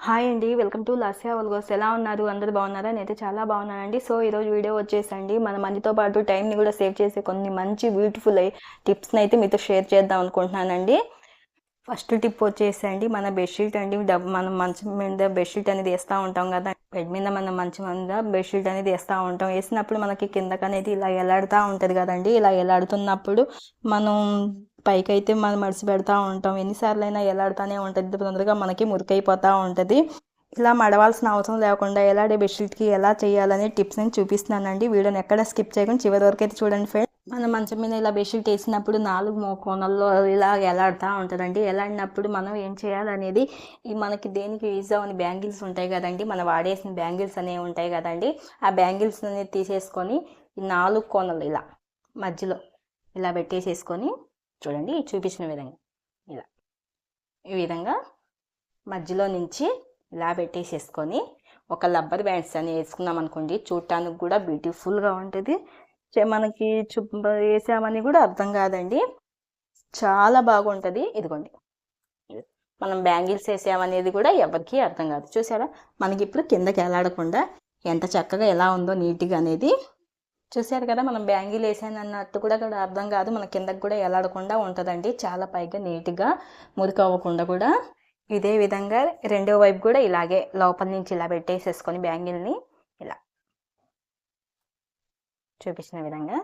Hi అండి welcome to Lasya ఒల్గోస్ ఎలా ఉన్నారు? అందరు బాగున్నారా? నేనైతే చాలా బాగున్నానండి. సో ఈరోజు వీడియో వచ్చేసండి. మన మనీతో పాటు టైంని కూడా సేవ్ చేసే కొన్ని మంచి బ్యూటిఫుల్ టిప్స్ని అయితే మీతో షేర్ చేద్దాం అనుకుంటున్నానండి. ఫస్ట్ టిప్ వచ్చేసండి మన బెడ్షీట్ అండి. డబ్ మనం మంచం మీద బెడ్షీట్ అనేది వేస్తూ ఉంటాం కదా. బెడ్ మీద మనం మంచం మీద బెడ్షీట్ అనేది వేస్తూ ఉంటాం. వేసినప్పుడు మనకి కిందకి అనేది ఇలా ఎలాడుతూ ఉంటుంది కదండి. ఇలా ఎలాడుతున్నప్పుడు మనం పైకైతే మనం మడిసి పెడతా ఉంటాం. ఎన్నిసార్లు అయినా ఎలాడుతూనే ఉంటుంది. తొందరగా మనకి మురికైపోతూ ఉంటుంది. ఇలా మడవాల్సిన అవసరం లేకుండా ఎలాడే బెడ్షీట్కి ఎలా చేయాలనే టిప్స్ నేను చూపిస్తున్నానండి. వీడియోని ఎక్కడ స్కిప్ చేయకుండా చివరి వరకు అయితే చూడండి ఫ్రెండ్ మన మంచం మీద ఇలా బెడ్షీట్ వేసినప్పుడు నాలుగు కోణల్లో ఇలా ఎలాడుతూ ఉంటుందండి. ఎలాడినప్పుడు మనం ఏం చేయాలనేది ఈ మనకి దేనికి యూజ్ అవని బ్యాంగిల్స్ ఉంటాయి కదండి. మనం వాడేసిన బ్యాంగిల్స్ అనేవి ఉంటాయి కదండి. ఆ బ్యాంగిల్స్ అనేది తీసేసుకొని నాలుగు కోణలు ఇలా మధ్యలో ఇలా పెట్టేసేసుకొని చూడండి చూపించిన విధంగా. ఇలా. ఈ విధంగా మధ్యలో నుంచి ఇలా పెట్టేసేసుకొని ఒక లబ్బర్ బ్యాండ్స్ అని వేసుకున్నాం అనుకోండి. చూడటానికి కూడా బ్యూటిఫుల్గా ఉంటుంది. మనకి చూ వేసామని కూడా అర్థం కాదండి. చాలా బాగుంటుంది. ఇదిగోండి. మనం బ్యాంగిల్స్ వేసామనేది కూడా ఎవరికి అర్థం కాదు. చూసారా? మనకి ఇప్పుడు కిందకి వెళ్ళాడకుండా ఎంత చక్కగా ఎలా ఉందో నీట్గా అనేది చూశారు కదా మనం బ్యాంగిల్ వేసాను అన్నట్టు కూడా కూడా అర్థం కాదు. మన కిందకి కూడా ఎలాడకుండా ఉంటుందండి. చాలా పైగా నీట్గా మురికి అవ్వకుండా కూడా. ఇదే విధంగా రెండో వైపు కూడా ఇలాగే లోపల నుంచి ఇలా పెట్టేసేసుకొని బ్యాంగిల్ని ఇలా చూపించిన విధంగా.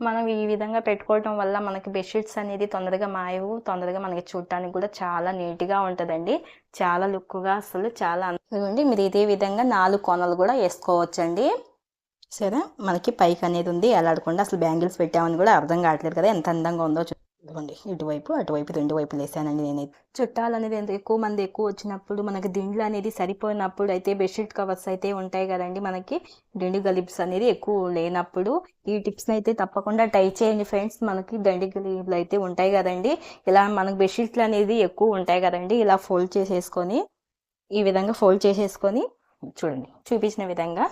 మనం ఈ విధంగా పెట్టుకోవటం వల్ల మనకి బెడ్షీట్స్ అనేది తొందరగా మాయవు తొందరగా మనకి చూడటానికి కూడా చాలా నీట్గా ఉంటుందండి. చాలా లుక్గా అసలు చాలా అందండి మీరు ఇదే విధంగా నాలుగు కొనలు కూడా వేసుకోవచ్చండి. సరే మనకి పైకి అనేది ఉంది. ఎలాడకుండా అసలు బ్యాంగిల్స్ పెట్టామని కూడా అర్థం కావట్లేదు కదా. ఎంత అందంగా ఉందో చూడండి ఇటువైపు అటువైపు రెండు వైపులు వేసానండి నేనైతే. చుట్టాలు అనేది ఎంత ఎక్కువ మంది ఎక్కువ వచ్చినప్పుడు మనకి దిండ్లు అనేది సరిపోయినప్పుడు అయితే బెడ్షీట్ కవర్స్ అయితే ఉంటాయి కదండి మనకి. దిండు గలిబ్స్ అనేది ఎక్కువ లేనప్పుడు ఈ టిప్స్ని అయితే తప్పకుండా ట్రై చేయండి ఫ్రెండ్స్. మనకి దండి గలిబ్లు అయితే ఉంటాయి కదండి. ఇలా మనకి బెడ్షీట్లు అనేది ఎక్కువ ఉంటాయి కదండి. ఇలా ఫోల్డ్ చేసేసుకొని ఈ విధంగా ఫోల్డ్ చేసేసుకొని చూడండి చూపించిన విధంగా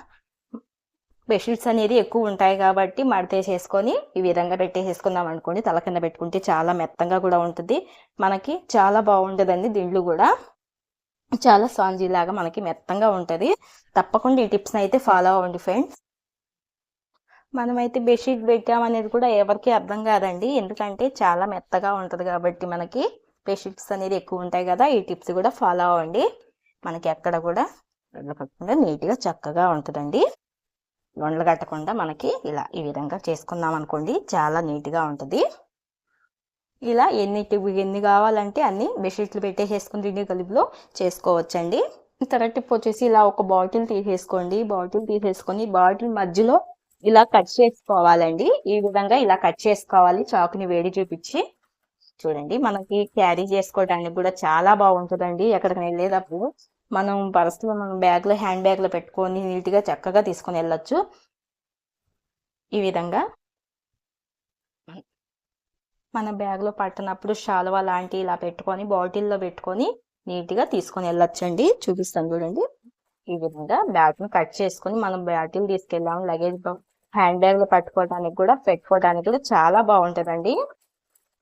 బెడ్షీట్స్ అనేది ఎక్కువ ఉంటాయి కాబట్టి మడతేసేసుకొని ఈ విధంగా పెట్టేసేసుకుందాం అనుకోండి. తల కింద పెట్టుకుంటే చాలా మెత్తంగా కూడా ఉంటుంది. మనకి చాలా బాగుంటుందండి. దిండ్లు కూడా చాలా స్పాంజీ లాగా మనకి మెత్తంగా ఉంటుంది. తప్పకుండా ఈ టిప్స్ని అయితే ఫాలో అవ్వండి ఫ్రెండ్స్. మనమైతే బెడ్షీట్ పెట్టామనేది కూడా ఎవరికి అర్థం కాదండి. ఎందుకంటే చాలా మెత్తగా ఉంటుంది కాబట్టి మనకి బెడ్షీట్స్ అనేది ఎక్కువ ఉంటాయి కదా ఈ టిప్స్ కూడా ఫాలో అవ్వండి. మనకి ఎక్కడ కూడా వెళ్ళకుండా నీట్గా చక్కగా ఉంటుందండి. కట్టకుండా మనకి ఇలా ఈ విధంగా చేసుకున్నాం అనుకోండి. చాలా నీట్గా ఉంటుంది. ఇలా ఎన్ని ఎన్ని కావాలంటే అన్ని బెడ్షీట్లు పెట్టేసేసుకుని రెండు కలుపులో చేసుకోవచ్చండి. తర్వాత టిప్ వచ్చేసి ఇలా ఒక బాటిల్ తీసేసుకోండి. బాటిల్ తీసేసుకొని బాటిల్ మధ్యలో ఇలా కట్ చేసుకోవాలండి. ఈ విధంగా ఇలా కట్ చేసుకోవాలి. చాకుని వేడి చూపించి. చూడండి మనకి క్యారీ చేసుకోవడానికి కూడా చాలా బాగుంటుందండి. ఎక్కడికి వెళ్ళేటప్పుడు మనం పర్సులో మనం బ్యాగ్లో హ్యాండ్ బ్యాగ్లో పెట్టుకొని నీట్గా చక్కగా తీసుకొని వెళ్ళొచ్చు. ఈ విధంగా. మన బ్యాగ్లో పట్టినప్పుడు షాల్వా లాంటి ఇలా పెట్టుకొని బాటిల్లో పెట్టుకొని నీట్గా తీసుకొని వెళ్ళొచ్చండి. చూపిస్తాను చూడండి. ఈ విధంగా బ్యాగ్ను కట్ చేసుకొని మనం బాటిల్ తీసుకెళ్ళాము. లగేజ్ హ్యాండ్ బ్యాగ్లో పట్టుకోవడానికి కూడా పెట్టుకోవడానికి కూడా చాలా బాగుంటుందండి.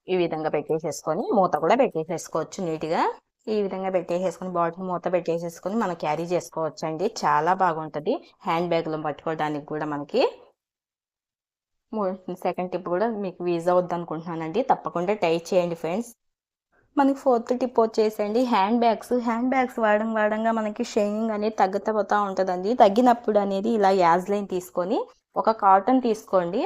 ఈ విధంగా పెట్టేసేసుకొని మూత కూడా పెట్టేసేసుకోవచ్చు నీట్గా. ఈ విధంగా పెట్టేసేసుకొని బాటిల్ మూత పెట్టేసేసుకొని మనం క్యారీ చేసుకోవచ్చు అండి చాలా బాగుంటుంది. హ్యాండ్ బ్యాగ్లో పట్టుకోవడానికి కూడా మనకి. సెకండ్ టిప్ కూడా మీకు వీజ్ అవుద్ది అనుకుంటున్నానండి తప్పకుండా టై చేయండి ఫ్రెండ్స్. మనకి ఫోర్త్ టిప్ వచ్చేసండి. Hand bags. హ్యాండ్ బ్యాగ్స్ వాడడం వాడంగా మనకి షైనింగ్ అనేది తగ్గుతూ ఉంటుందండి. తగ్గినప్పుడు అనేది ఇలా యాజ్లైన్ తీసుకొని ఒక కాటన్ తీసుకోండి.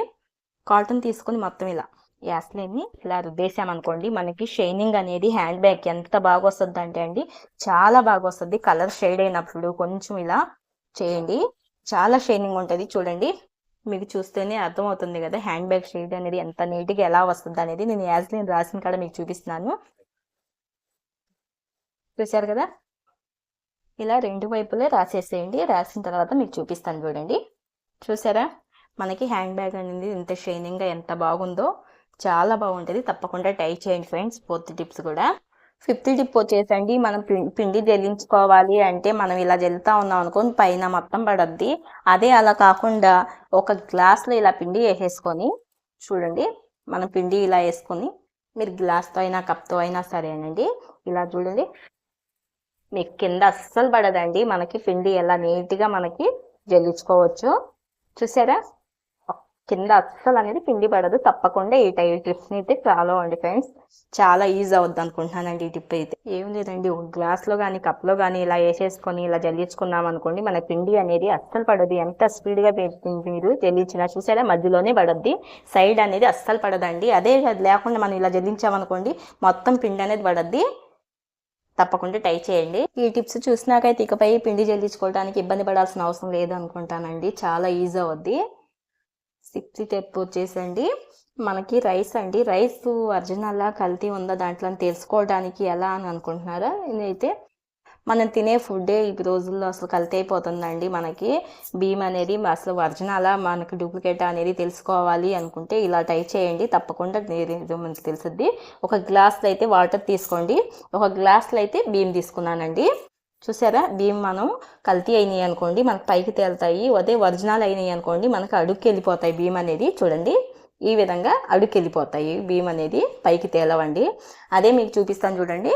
కాటన్ తీసుకొని మొత్తం ఇలా యాస్లైన్ని ఇలా రుద్దేశామనుకోండి మనకి షైనింగ్ అనేది హ్యాండ్ బ్యాగ్ ఎంత బాగా వస్తుంది అంటే అండి చాలా బాగా వస్తుంది కలర్ షేడ్ అయినప్పుడు కొంచెం ఇలా చేయండి. చాలా షైనింగ్ ఉంటుంది. చూడండి మీకు చూస్తేనే అర్థమవుతుంది కదా హ్యాండ్ బ్యాగ్ షేడ్ అనేది ఎంత నీట్గా ఎలా వస్తుంది అనేది నేను యాజ్లైన్ రాసిన కాడ మీకు చూపిస్తున్నాను. చూశారు కదా? ఇలా రెండు వైపులే రాసేసేయండి. రాసిన తర్వాత మీకు చూపిస్తాను చూడండి. చూసారా మనకి హ్యాండ్ బ్యాగ్ అనేది ఎంత షైనింగ్గా ఎంత బాగుందో. చాలా బాగుంటుంది. తప్పకుండా ట్రై చేయండి ఫ్రెండ్స్. ఫోర్త్ టిప్స్ కూడా. ఫిఫ్త్ టిప్ వచ్చేసండి. మనం పిండి జల్లించుకోవాలి అంటే మనం ఇలా జల్లుతా ఉన్నాం అనుకోని పైన మొత్తం పడద్ది. అదే అలా కాకుండా ఒక గ్లాస్లో ఇలా పిండి వేసేసుకొని చూడండి. మనం పిండి ఇలా వేసుకొని మీరు గ్లాస్తో అయినా కప్తో అయినా సరేనండి. ఇలా చూడండి. మీకు కింద అస్సలు పడదండి. మనకి పిండి ఎలా నీట్గా మనకి జల్లించుకోవచ్చు. చూసారా? కింద అస్సలు అనేది పిండి పడదు. తప్పకుండా ఈ టై టిప్స్ని అయితే ఫాలో అవ్వండి ఫ్రెండ్స్. చాలా ఈజీ అవుద్ది అనుకుంటున్నానండి ఈ టిప్ అయితే. ఏం లేదండి ఒక గ్లాస్లో కానీ కప్లో కానీ ఇలా వేసేసుకొని ఇలా జల్లించుకున్నాం అనుకోండి మన పిండి అనేది అస్సలు పడదు. ఎంత స్పీడ్గా మీరు జల్లించినా చూసారా? మధ్యలోనే పడద్ది. సైడ్ అనేది అస్సలు పడదండి. అదే అది లేకుండా మనం ఇలా జల్లించామనుకోండి మొత్తం పిండి అనేది పడద్ది. తప్పకుండా ట్రై చేయండి. ఈ టిప్స్ చూసినాకైతే ఇకపై పిండి జల్లించుకోవడానికి ఇబ్బంది పడాల్సిన అవసరం లేదు అనుకుంటానండి. చాలా ఈజీ అవుద్ది. సిక్స్టీ టెప్ వచ్చేసండి. మనకి రైస్ అండి. రైస్ ఒరిజినల్లా కల్తీ ఉందా దాంట్లో అని తెలుసుకోవడానికి ఎలా అని అనుకుంటున్నారా? ఇదైతే మనం తినే ఫుడ్డే ఈ రోజుల్లో అసలు కల్తీ అయిపోతుందండి మనకి. బియ్యం అనేది అసలు ఒరిజినలా మనకి డూప్లికేట్ అనేది తెలుసుకోవాలి అనుకుంటే ఇలా ట్రై చేయండి. తప్పకుండా ఇది మనకి తెలుసుద్ది. ఒక గ్లాస్లో అయితే వాటర్ తీసుకోండి. ఒక గ్లాస్లో అయితే బియ్యం తీసుకున్నానండి. చూసారా? దీన్ని మనం కల్తీ అయినాయి అనుకోండి మనకు పైకి తేలుతాయి. అదే ఒరిజినల్ అయినాయి అనుకోండి మనకు అడుక్కి వెళ్ళిపోతాయి భీమ్ అనేది. చూడండి ఈ విధంగా అడుక్కి వెళ్ళిపోతాయి భీమ్ అనేది పైకి తేలవండి. అదే మీకు చూపిస్తాను చూడండి.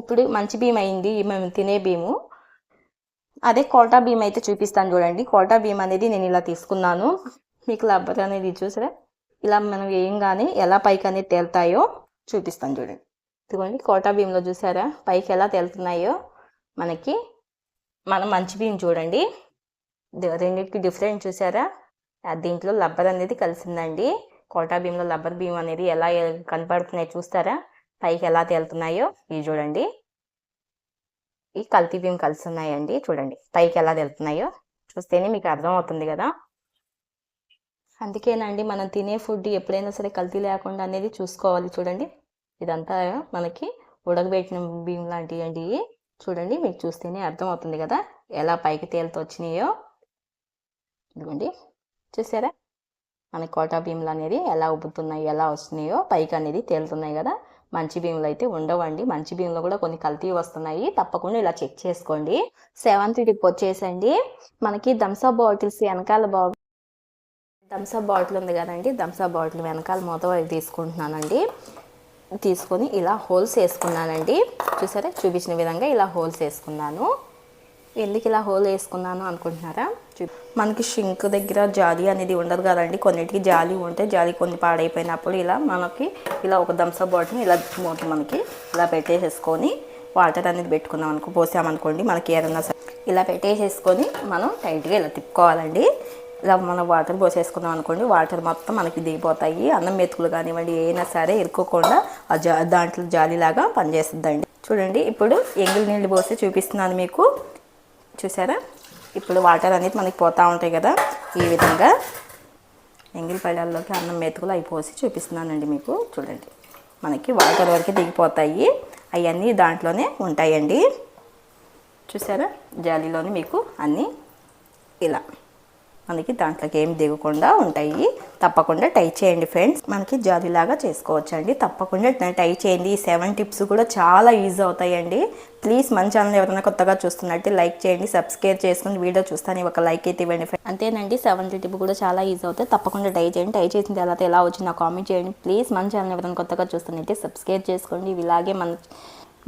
ఇప్పుడు మంచి భీమ్ అయింది మేము తినే భీము. అదే కోటా భీమ్ అయితే చూపిస్తాను చూడండి. కోటా భీమ్ అనేది నేను ఇలా తీసుకున్నాను. మీకు లబ్బర్ అనేది చూసారా? ఇలా మనం వేయంగానే ఎలా పైకి అనేది తేలుతాయో చూపిస్తాను చూడండి. ఇదిగోండి కోటా భీంలో చూసారా? పైకి ఎలా తేలుతున్నాయో మనకి. మనం మంచి బియ్యం చూడండి. రెండింటికి డిఫరెంట్ చూసారా? దీంట్లో లబ్బర్ అనేది కలిసిందండి. కోటా భీంలో లబ్బర్ బియ్యం అనేది ఎలా కనపడుతున్నాయో చూస్తారా? పైకి ఎలా తేలుతున్నాయో ఇవి చూడండి. ఈ కల్తీ భీమ్ కలిసి ఉన్నాయండి చూడండి. పైకి ఎలా తేలుతున్నాయో చూస్తేనే మీకు అర్థమవుతుంది కదా. అందుకేనండి మనం తినే ఫుడ్ ఎప్పుడైనా సరే కల్తీ లేకుండా అనేది చూసుకోవాలి చూడండి. ఇదంతా మనకి ఉడకబెట్టిన బియ్యం లాంటివి అండి చూడండి మీకు చూస్తేనే అర్థమవుతుంది కదా ఎలా పైకి తేలుతూ వచ్చినాయో. ఇదిగోండి చూసారా? మన కోటా బియ్యంలు అనేది ఎలా ఉబ్బుతున్నాయి ఎలా వస్తున్నాయో పైకి అనేది తేలుతున్నాయి కదా. మంచి బియ్యంలో అయితే ఉండవండి. మంచి బియ్యంలో కూడా కొన్ని కల్తీ వస్తున్నాయి. తప్పకుండా ఇలా చెక్ చేసుకోండి. సెవెంత్ టిప్ వచ్చేసండి. మనకి థమ్సప్ బాటిల్స్ వెనకాల బా థమ్సప్ బాటిల్ ఉంది కదండి. థమ్సప్ బాటిల్ వెనకాల మూత తీసుకుంటున్నానండి. తీసుకొని ఇలా హోల్స్ వేసుకున్నానండి. చూసారా? చూపించిన విధంగా ఇలా హోల్స్ వేసుకున్నాను. ఎందుకు ఇలా హోల్ వేసుకున్నాను అనుకుంటున్నారా? మనకి షింక్ దగ్గర జాలి అనేది ఉండదు కదండి. కొన్నిటికి జాలి ఉంటే జాలి కొన్ని పాడైపోయినప్పుడు ఇలా మనకి ఇలా ఒక థమ్స్అప్ బాటిల్ని ఇలా మూత మనకి ఇలా పెట్టేసేసుకొని వాటర్ అనేది పెట్టుకున్నాం అనుకో పోసామనుకోండి మనకి ఏదన్నా ఇలా పెట్టేసేసుకొని మనం టైట్గా ఇలా తిప్పుకోవాలండి. ఇలా మనం వాటర్ పోసేసుకున్నాం అనుకోండి వాటర్ మొత్తం మనకి దిగిపోతాయి. అన్నం మెతుకులు కానివ్వండి ఏమైనా సరే ఇరుక్కోకుండా ఆ జా దాంట్లో జాలిలాగా పనిచేస్తుందండి. చూడండి ఇప్పుడు ఎంగిల్ నీళ్ళు పోసి చూపిస్తున్నాను మీకు. చూసారా? ఇప్పుడు వాటర్ అనేది మనకి పోతూ ఉంటాయి కదా ఈ విధంగా ఎంగిల్ పళ్ళల్లోకి అన్నం మెతుకులు అవి పోసి చూపిస్తున్నానండి మీకు. చూడండి మనకి వాటర్ వరకు దిగిపోతాయి. అవన్నీ దాంట్లోనే ఉంటాయండి. చూసారా? జాలీలోనే మీకు అన్నీ ఇలా. మనకి దాంట్లోకి ఏం దిగకుండా ఉంటాయి. తప్పకుండా టై చేయండి ఫ్రెండ్స్. మనకి జాలీలాగా చేసుకోవచ్చు అండి తప్పకుండా టై చేయండి. ఈ సెవెన్ టిప్స్ కూడా చాలా ఈజీ అవుతాయండి. ప్లీజ్ మన ఛానల్ ఎవరైనా కొత్తగా చూస్తున్నట్టు లైక్ చేయండి సబ్స్క్రైబ్ చేసుకుని వీడియో చూస్తాను ఒక లైక్ అయితే ఇవ్వండి అంతేనండి సెవెన్ టిప్ కూడా చాలా ఈజీ అవుతాయి. తప్పకుండా టై చేయండి. టై చేసిన తర్వాత ఎలా వచ్చిందో కామెంట్ చేయండి. ప్లీజ్ మన ఛానల్ ఎవరైనా కొత్తగా చూస్తున్నట్టే సబ్స్క్రైబ్ చేసుకోండి. ఇలాగే మన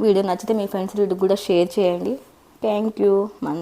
వీడియో నచ్చితే మీ ఫ్రెండ్స్ వీడికి కూడా షేర్ చేయండి. Thank you. మన